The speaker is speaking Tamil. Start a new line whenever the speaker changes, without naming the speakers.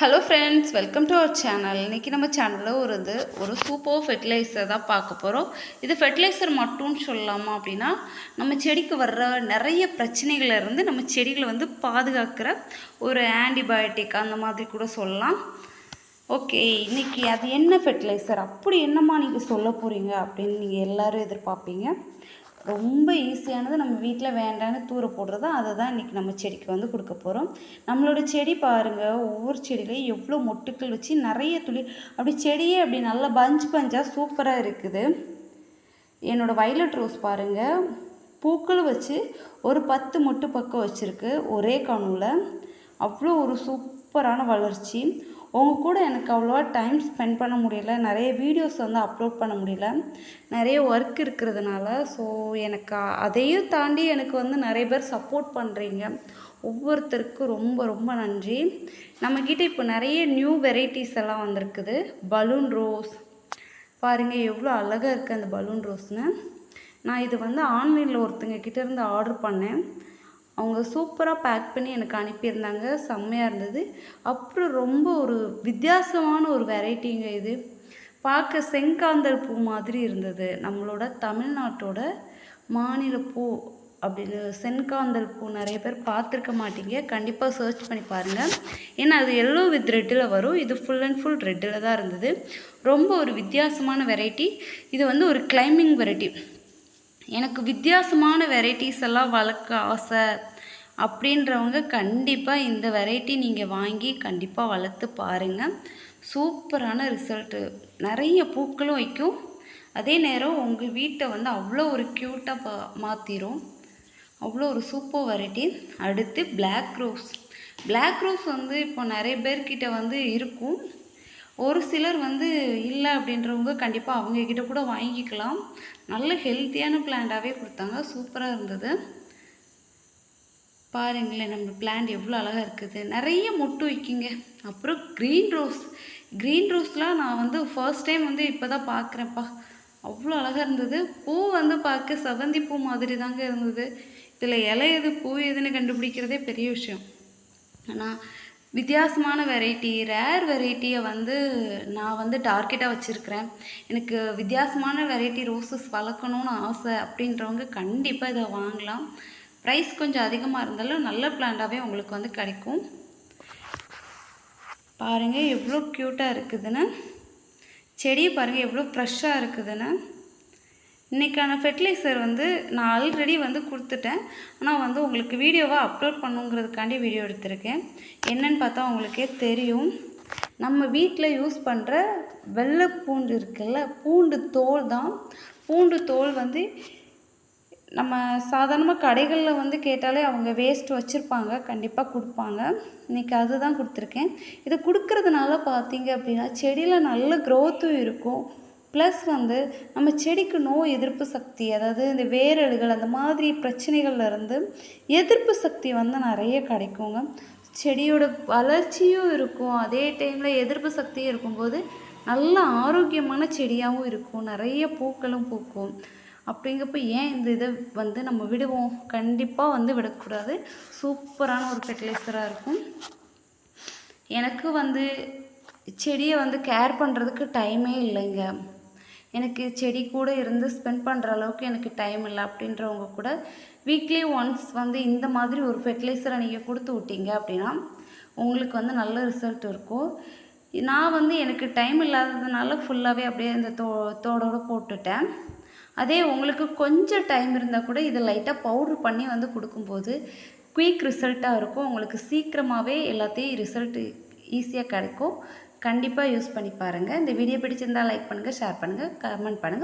Hello friends welcome to our channel இன்றைக்கி நம்ம சேனலில் ஒரு இது ஒரு சூப்பர் ஃபெர்டிலைசர் தான் பார்க்க போகிறோம் இது ஃபெர்டிலைசர் மட்டும்னு சொல்லலாமா அப்படின்னா நம்ம செடிக்கு வர்ற நிறைய பிரச்சனைகள்ல இருந்து நம்ம செடிகளை வந்து பாதுகாக்கிற ஒரு ஆன்டிபயோட்டிக் அந்த மாதிரி கூட சொல்லலாம். ஓகே இன்றைக்கி அது என்ன ஃபெர்டிலைசர் அப்படி என்னம்மா நீங்கள் சொல்ல போகிறீங்க அப்படின்னு நீங்கள் எல்லோரும் எதிர்பார்ப்பீங்க. ரொம்ப ஈஸியானது நம்ம வீட்டில் வேண்டான்னு தூர போடுறது அதை தான் இன்றைக்கி நம்ம செடிக்கு வந்து கொடுக்க போகிறோம் நம்மளோட செடி பாருங்கள் ஒவ்வொரு செடியிலையும் எவ்வளோ மொட்டுக்கள் வச்சு நிறைய துளி அப்படி செடியே அப்படி நல்லா பஞ்ச் பஞ்சாக சூப்பராக இருக்குது. என்னோடய வயலட் ரோஸ் பாருங்கள் பூக்கள் வச்சு ஒரு பத்து மொட்டு பக்கம் வச்சுருக்கு ஒரே கணுவில் அவ்வளோ ஒரு சூப்பரான வளர்ச்சி. உங்க கூட எனக்கு அவ்வளோவா டைம் ஸ்பெண்ட் பண்ண முடியல. நிறைய வீடியோஸ் வந்து அப்லோட் பண்ண முடியல. நிறைய ஒர்க் இருக்கிறதுனால. ஸோ எனக்கு அதையும் தாண்டி எனக்கு வந்து நிறைய பேர் சப்போர்ட் பண்ணுறீங்க ஒவ்வொருத்தருக்கும் ரொம்ப ரொம்ப நன்றி. நம்மக்கிட்ட இப்போ நிறைய நியூ வெரைட்டிஸ் எல்லாம் வந்திருக்குது. பலூன் ரோஸ் பாருங்கள் எவ்வளோ அழகாக இருக்குது அந்த பலூன் ரோஸ்னு நான் இது வந்து ஆன்லைனில் ஒருத்தங்க கிட்டேருந்து ஆர்டர் பண்ணேன். அவங்க சூப்பராக பேக் பண்ணி எனக்கு அனுப்பியிருந்தாங்க. செம்மையாக இருந்தது. அப்புறம் ரொம்ப ஒரு வித்தியாசமான ஒரு வெரைட்டிங்க இது. பார்க்க செங்காந்தல் பூ மாதிரி இருந்தது. நம்மளோட தமிழ்நாட்டோட மாநில பூ அப்படின்னு சென்காந்தல் பூ நிறைய பேர் பார்த்துருக்க மாட்டீங்க. கண்டிப்பாக சர்ச் பண்ணி பாருங்கள் ஏன்னா அது எல்லோ வித் ரெட்டில் வரும். இது ஃபுல் அண்ட் ஃபுல் ரெட்டில் தான் இருந்தது. ரொம்ப ஒரு வித்தியாசமான வெரைட்டி இது வந்து ஒரு கிளைம்பிங் வெரைட்டி எனக்கு வித்தியாசமான வெரைட்டிஸ் எல்லாம் வளர்க்க ஆசை அப்படின்றவங்க கண்டிப்பாக இந்த வெரைட்டி நீங்கள் வாங்கி கண்டிப்பாக வளர்த்து பாருங்கள் சூப்பரான ரிசல்ட்டு நிறைய பூக்களும் வைக்கும். அதே நேரம் உங்கள் வீட்டை வந்து அவ்வளோ ஒரு க்யூட்டாக பா மாற்றிரும் அவ்வளோ ஒரு சூப்பர் வெரைட்டி அடுத்து பிளாக் ரோஸ் பிளாக் ரோஸ் வந்து இப்போ நிறைய பேர்கிட்ட வந்து இருக்கும். ஒரு சிலர் வந்து இல்லை அப்படின்றவங்க கண்டிப்பாக அவங்கக்கிட்ட கூட வாங்கிக்கலாம். நல்ல ஹெல்த்தியான பிளான்டாகவே கொடுத்தாங்க. சூப்பராக இருந்தது. பாருங்களேன் நம்ம பிளான்ட் எவ்வளோ அழகாக இருக்குது. நிறைய மொட்டு வைக்கிங்க. அப்புறம் க்ரீன் ரோஸ் க்ரீன் ரோஸ்லாம் நான் வந்து ஃபர்ஸ்ட் டைம் வந்து இப்போ தான் பார்க்குறேன்ப்பா அவ்வளோ அழகாக இருந்தது. பூ வந்து பார்க்க செவந்தி பூ மாதிரி தாங்க இருந்தது. இதில் இலை எது பூ எதுன்னு கண்டுபிடிக்கிறதே பெரிய விஷயம். ஆனால் வித்தியாசமான வெரைட்டி ரேர் வெரைட்டியை வந்து நான் வந்து டார்கெட்டாக வச்சுருக்கிறேன். எனக்கு வித்தியாசமான வெரைட்டி ரோசஸ் வளர்க்கணும்னு ஆசை அப்படின்றவங்க கண்டிப்பாக இதை வாங்கலாம். ப்ரைஸ் கொஞ்சம் அதிகமாக இருந்தாலும் நல்ல பிளான்டாகவே உங்களுக்கு வந்து கிடைக்கும். பாருங்கள் எவ்வளோ க்யூட்டாக இருக்குதுன்னு. செடியை பாருங்கள் எவ்வளோ ஃப்ரெஷ்ஷாக இருக்குதுன்னு. இன்றைக்கான ஃபெர்டிலைசர் வந்து நான் ஆல்ரெடி வந்து கொடுத்துட்டேன். ஆனால் வந்து உங்களுக்கு வீடியோவை அப்லோட் பண்ணுங்கிறதுக்காண்டி வீடியோ எடுத்திருக்கேன். என்னன்னு பார்த்தா உங்களுக்கே தெரியும். நம்ம வீட்டில் யூஸ் பண்ணுற வெள்ளை பூண்டு இருக்குல்ல பூண்டு தோல் தான். பூண்டு தோல் வந்து நம்ம சாதாரணமாக கடைகளில் வந்து கேட்டாலே அவங்க வேஸ்ட் வச்சுருப்பாங்க கண்டிப்பாக கொடுப்பாங்க. இன்றைக்கி அதுதான் கொடுத்துருக்கேன். இது கொடுக்கறதுனால பார்த்தீங்க அப்படின்னா செடியில் நல்ல க்ரோத்தும் இருக்கும். ப்ளஸ் வந்து நம்ம செடிக்கு நோய் எதிர்ப்பு சக்தி அதாவது இந்த வேரழுகள் அந்த மாதிரி பிரச்சனைகள்லேருந்து எதிர்ப்பு சக்தி வந்து நிறைய கிடைக்குங்க. செடியோட வளர்ச்சியும் இருக்கும். அதே டைமில் எதிர்ப்பு சக்தியும் இருக்கும்போது நல்ல ஆரோக்கியமான செடியாகவும் இருக்கும். நிறைய பூக்களும் பூக்கும். அப்படிங்கிறப்ப ஏன் இந்த இதை வந்து நம்ம விடுவோம்? கண்டிப்பாக வந்து விடக்கூடாது. சூப்பரான ஒரு ஃபெர்டிலைசராக இருக்கும். எனக்கு வந்து செடியை வந்து கேர் பண்ணுறதுக்கு டைமே இல்லைங்க. எனக்கு செடி கூட இருந்து ஸ்பெண்ட் பண்ணுற அளவுக்கு எனக்கு டைம் இல்லை அப்படின்றவங்க கூட வீக்லி ஒன்ஸ் வந்து இந்த மாதிரி ஒரு ஃபெர்டிலைசரை நீங்கள் கொடுத்து விட்டீங்க அப்படின்னா உங்களுக்கு வந்து நல்ல ரிசல்ட் இருக்கும். நான் வந்து எனக்கு டைம் இல்லாததுனால ஃபுல்லாகவே அப்படியே இந்த தோ தோடோடு போட்டுட்டேன். அதே உங்களுக்கு கொஞ்சம் டைம் இருந்தால் கூட இதை லைட்டாக பவுட்ரு பண்ணி வந்து கொடுக்கும்போது குயிக் ரிசல்ட்டாக இருக்கும். உங்களுக்கு சீக்கிரமாகவே எல்லாத்தையும் ரிசல்ட்டு ஈஸியாக கிடைக்கும். கண்டிப்பாக யூஸ் பண்ணி பாருங்கள் இந்த வீடியோ பிடிச்சிருந்தா லைக் பண்ணுங்கள் ஷேர் பண்ணுங்கள் கமெண்ட் பண்ணுங்கள்